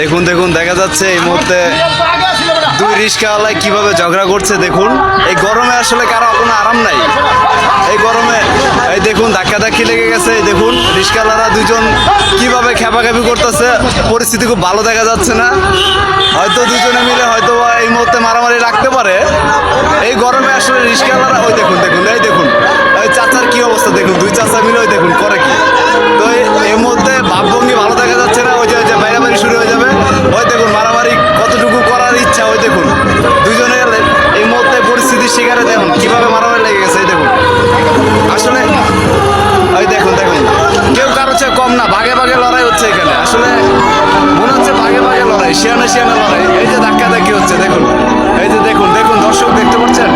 দেখুন দেখুন দেখা যাচ্ছে এই মুহূর্তে দুই রিক্সাওয়ালায় কীভাবে ঝগড়া করছে দেখুন। এই গরমে আসলে কারও কোনো আরাম নাই। এই গরমে এই দেখুন ধাক্কা ধাক্কি লেগে গেছে এই দেখুন রিক্সাওয়ালারা দুজন কীভাবে খেপাখেপি করতেছে পরিস্থিতি খুব ভালো দেখা যাচ্ছে না। হয়তো দুজনে মিলে হয়তো এই মুহূর্তে মারামারি রাখতে পারে। এই গরমে আসলে রিক্সাওয়ালারা ওই দেখুন দেখুন এই দেখুন ওই চাচার কি অবস্থা দেখুন দুই চাচা মিলে ওই দেখুন করে হচ্ছে এখানে। আসলে মনে হচ্ছে ভাগে ভাগে লড়াই, শিয়ানে শিয়ানে লড়াই। এই যে ধাক্কা ধাক্কি হচ্ছে, দেখুন। এই যে দেখুন দেখুন, দর্শক দেখতে পাচ্ছেন?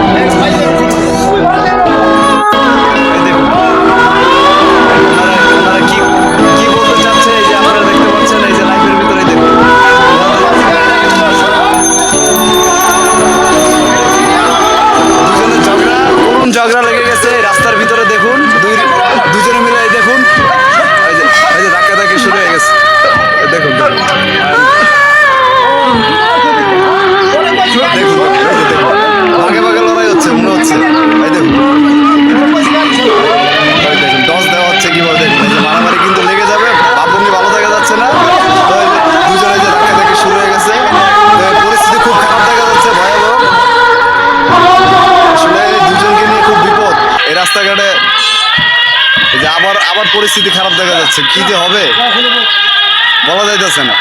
ঝগড়া লেগে গেছে? রাস্তার ভিতরে দেখুন দুজনে মিলে দেখুন। এই যে আবার আবার পরিস্থিতি খারাপ দেখা যাচ্ছে। কি যে হবে? বলা যাইতেছে না।